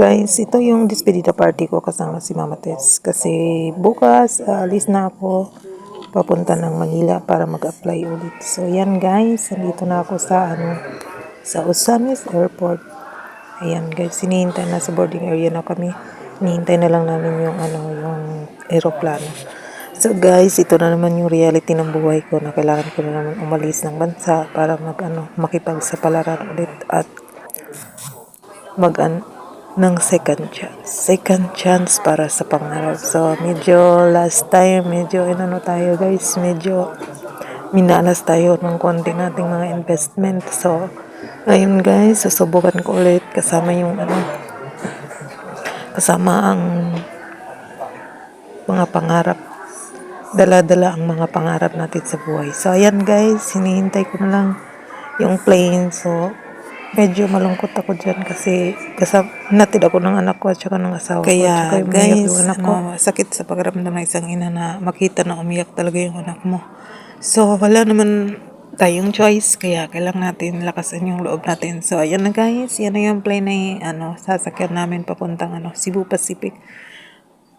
guys. Ito yung despedida party ko kasama si Mama Tess. Kasi bukas, alis na ako papunta ng Manila para mag-apply ulit. So, yan guys. Nandito na ako sa, ano, sa Osamis Airport. Ayan guys. Sinihintay na sa boarding area na kami. Hinihintay na lang namin yung, ano, yung aeroplano. So guys, ito na naman yung reality ng buhay ko na kailangan ko na naman umalis ng bansa para mag, ano, makipagsapalaran ulit at mag an ng second chance. Second chance para sa pangarap. So, medyo last time, medyo inano tayo guys, medyo minalas tayo ng konti nating mga investment. So, ngayon guys, susubukan ko ulit kasama yung ano, kasama ang mga pangarap. Dala-dala ang mga pangarap natin sa buhay. So, ayan guys, hinihintay ko na lang yung plane. So, medyo malungkot ako dyan kasi kasama, natid ako ng anak ko at saka ng asawa ko. Kaya, saka yung guys, yung anak ko. ano, sakit sa pakiramdam ng isang ina na makita na umiyak talaga yung anak mo. So, wala naman tayong choice, kaya kailangan natin lakasan yung loob natin. So, ayan na guys, yan na yung plane na ano, sasakyan namin papuntang ano, Cebu Pacific.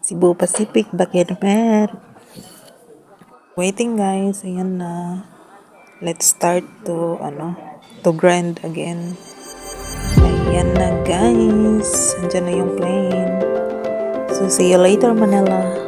Cebu Pacific, Bakirmer. Waiting guys, ayan na. Let's start to, ano, to grind again. Ayan na guys. Andyan na yung plane. So, see you later Manila.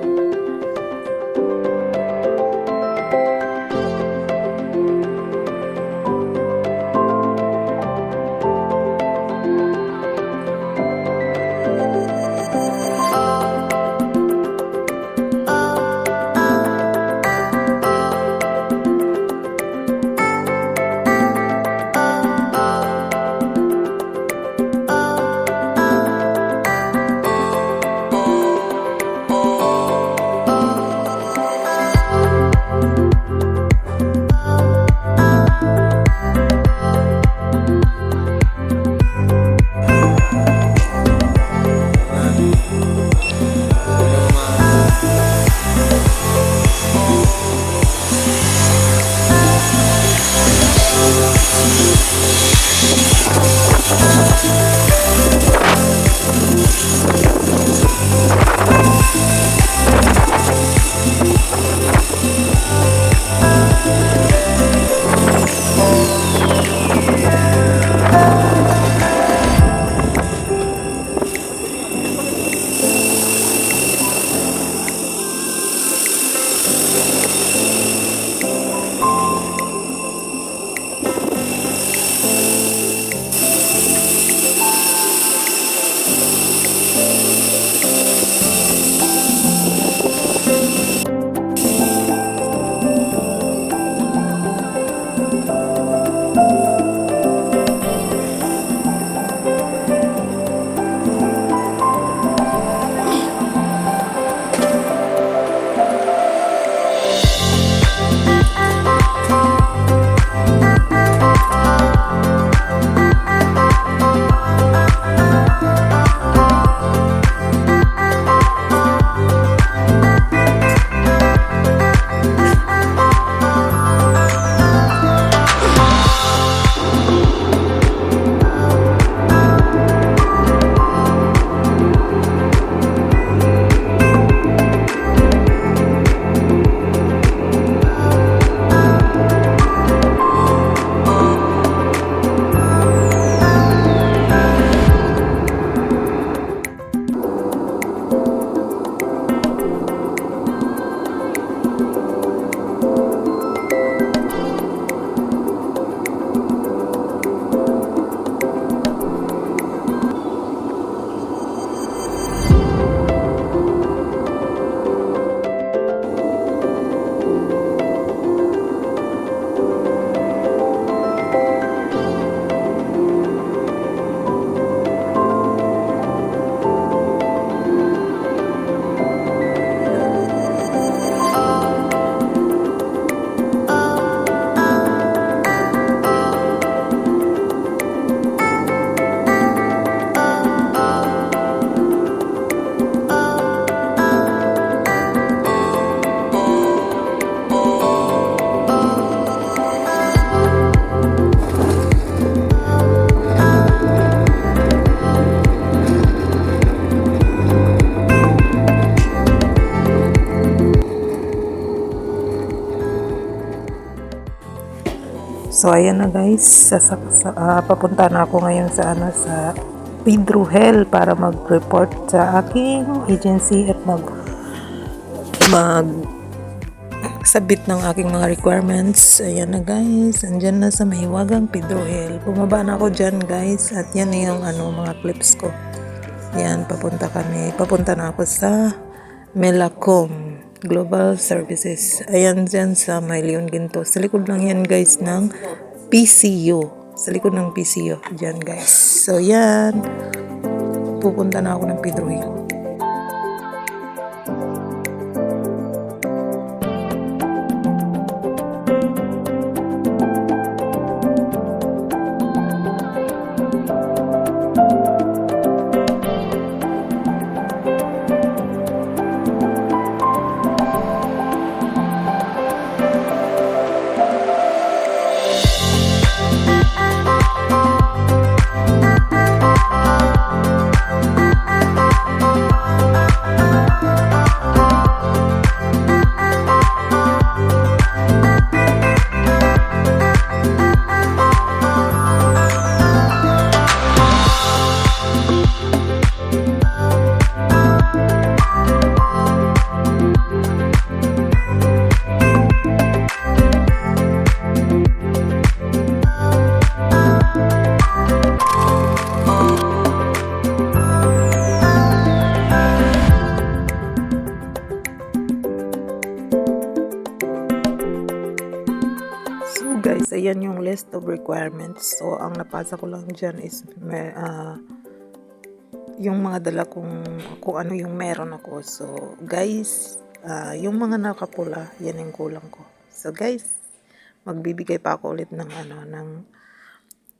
So ayan na guys, sa, sa, ah, papunta na ako ngayon sa ano sa Pedro Hell para mag-report sa aking agency at mag mag sabit ng aking mga requirements. Ayan na guys, andyan na sa Mahiwagang Pedro Hill. Bumaba na ako dyan guys at yan na yung ano, mga clips ko. Yan, papunta kami. Papunta na ako sa Melacom Global Services. Ayan dyan sa May Leon Ginto. Sa likod lang yan guys ng PCU. Sa likod ng PCU. Dyan guys. So yan. Pupunta na ako ng Pedro Hill. Guys, ayan yung list of requirements. So ang napasa ko lang dyan is may, ah, yung mga dala kong kung ano yung meron ako. So guys, ah, yung mga nakapula, yan yung kulang ko. So guys, magbibigay pa ako ulit ng ano ng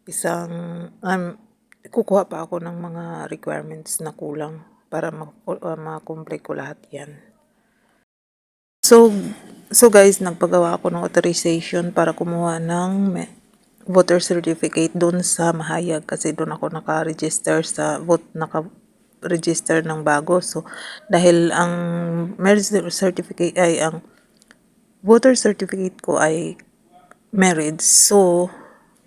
isang um, kukuha pa ako ng mga requirements na kulang para ma- uh, ma-complete ko lahat yan. So, so guys, nagpagawa ako ng authorization para kumuha ng voter certificate doon sa Mahayag kasi doon ako naka-register sa vote naka-register ng bago. So, dahil ang marriage certificate ay ang voter certificate ko ay marriage. So,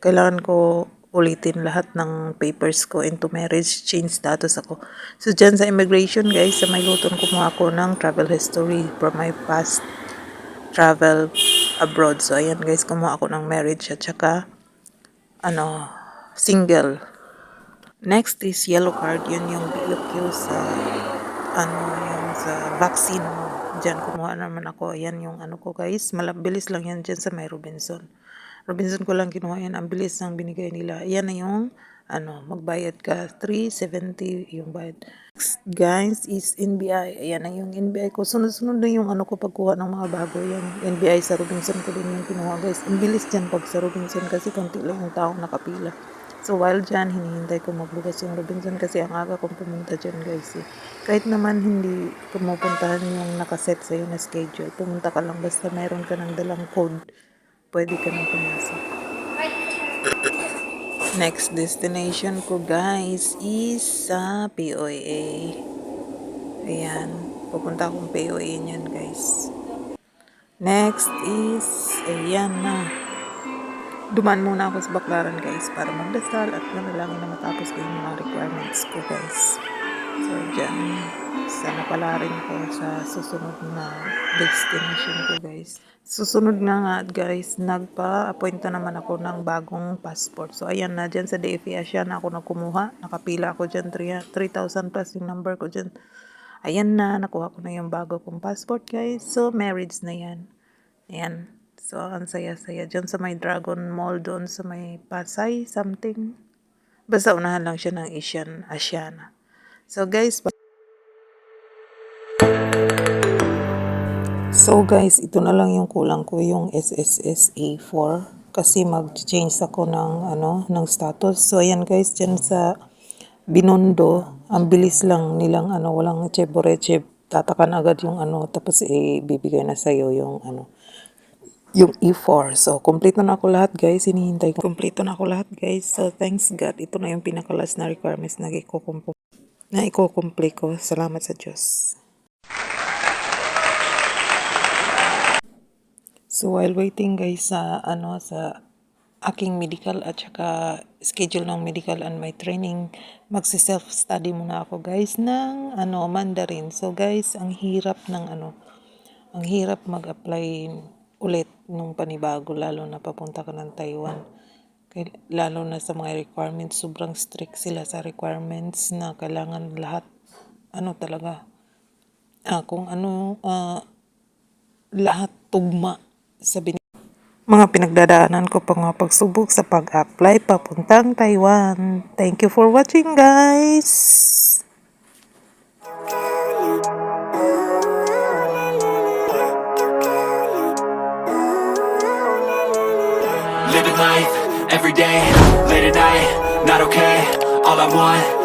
kailangan ko ulitin lahat ng papers ko into marriage, change status ako. So, dyan sa immigration, guys, sa may luton, kumuha ako ng travel history from my past travel abroad. So, ayan guys, kumuha ako ng marriage at saka, ano, single. Next is yellow card. Yun yung BOQ sa, ano, yung sa vaccine mo. Diyan, kumuha naman ako. Ayan yung ano ko guys. Malabilis lang yan dyan sa may Robinson. Robinson ko lang kinuha yan. Ang bilis ng binigay nila. Ayan na yung, ano, magbayad ka. 370 yung bayad. Next, guys, is NBI. Ayan na yung NBI ko. Sunod-sunod na yung ano ko pagkuha ng mga bago. Yung NBI sa Robinson ko din yung kinuha guys. Ang bilis dyan pag sa Robinson kasi konti lang yung taong nakapila. So while dyan, hinihintay ko magbukas yung Robinson kasi ang aga kong pumunta dyan guys. Eh. Kahit naman hindi pumupuntahan yung nakaset sa'yo na schedule, pumunta ka lang basta mayroon ka ng dalang code, pwede ka nang pumasok. Next destination ko guys is sa POA. Ayan, pupunta akong POA niyan guys. Next is, ayan na. Duman muna ako sa Baklaran guys para magdasal at manalangin na matapos ko yung mga requirements ko guys. So dyan, sana pala rin ko sa susunod na destination ko guys. Susunod na nga guys, nagpa-appoint na naman ako ng bagong passport. So ayan na dyan sa DFA Asia na ako nakumuha. Nakapila ako dyan, 3,000 plus yung number ko dyan. Ayan na, nakuha ko na yung bago kong passport guys. So marriage na yan. Ayan. So, ang saya-saya. Diyan sa may Dragon Mall doon sa may Pasay, something. Basta unahan lang siya ng Asian, Asiana. So, guys, So guys, ito na lang yung kulang ko yung SSS A4 kasi mag-change ako ng ano ng status. So ayan guys, diyan sa Binondo, ang bilis lang nilang ano, walang cheboreche. Tatakan agad yung ano, tapos ibibigay na sa'yo yung ano, yung E4. So, complete na ako lahat guys. Hinihintay ko. Complete na ako lahat guys. So, thanks God. Ito na yung pinakalas na requirements na ikukumpo na iko-complete ko. Salamat sa Diyos. So while waiting guys sa ano sa aking medical at saka schedule ng medical and my training, magsi-self-study muna ako guys ng ano, Mandarin. So guys, ang hirap ng ano, ang hirap mag-apply ulit nung panibago lalo na papunta ka ng Taiwan. Kay- Lalo na sa mga requirements, sobrang strict sila sa requirements na kailangan lahat ano talaga ah, kung ano ah, lahat tugma sa bin- mga pinagdadaanan ko pang mga pagsubok sa pag-apply papuntang Taiwan. Thank you for watching guys! Living life, every day, late at night, not okay All I want,